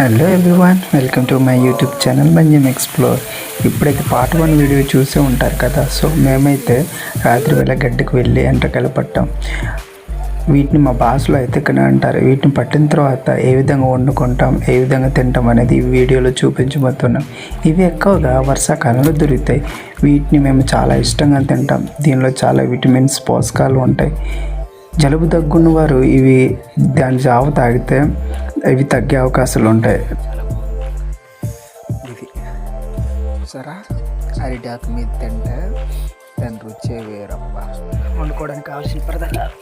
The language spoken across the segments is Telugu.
Hello everyone welcome to my YouTube channel Manjam explore ఇప్పుడైతే పార్ట్ వన్ వీడియో చూసే ఉంటారు కదా సో మేమైతే రాత్రి వేళ గడ్డికి వెళ్ళి ఎంటకలు పట్టాం. వీటిని మా భాషలో అయితే ఇక్కడ అంటారు. వీటిని పట్టిన తర్వాత ఏ విధంగా వండుకుంటాం ఏ విధంగా తింటాం అనేది ఈ వీడియోలో చూపించబోతున్నాం. ఇవి ఎక్కువగా వర్షాకాలంలో దొరుకుతాయి. వీటిని మేము చాలా ఇష్టంగా తింటాం. దీనిలో చాలా విటమిన్స్ పోషకాలు ఉంటాయి. జలుబు దగ్గున్న వారు ఇవి దాని జావ తాగితే ఇవి తగ్గే అవకాశాలు ఉంటాయి. ఇది సరా అరిటాకు మీద తింటే దాని రుచే వేరప్ప వండుకోవడానికి కావాల్సిన పదార్థాలు.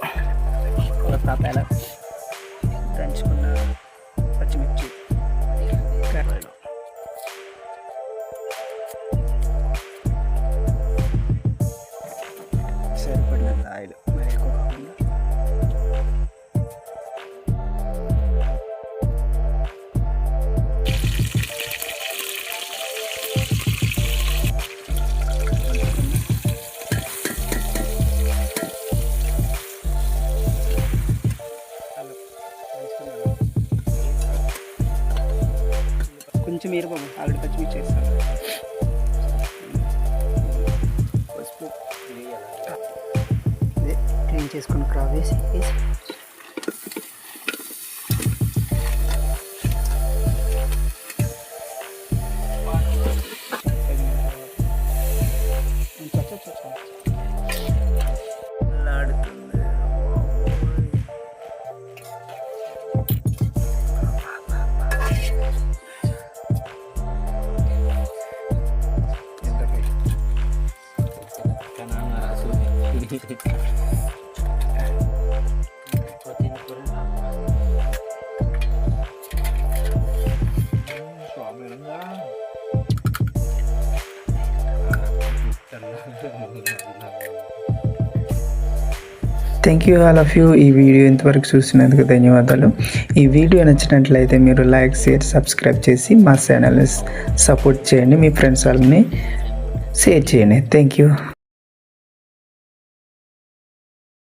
కొంచెం మీరు బాబు ఆవిడ పచ్చిమిర్చి వేస్తాను పసుపు క్లీన్ చేసుకుని క్రాప్ వేసి వేసి. Thank you all of you ఈ వీడియో ఇంతవరకు చూసినందుకు ధన్యవాదాలు. ఈ వీడియో నచ్చినట్లయితే మీరు లైక్ షేర్ సబ్స్క్రైబ్ చేసి మా ఛానల్ని సపోర్ట్ చేయండి. మీ ఫ్రెండ్స్ వాళ్ళని షేర్ చేయండి. Thank you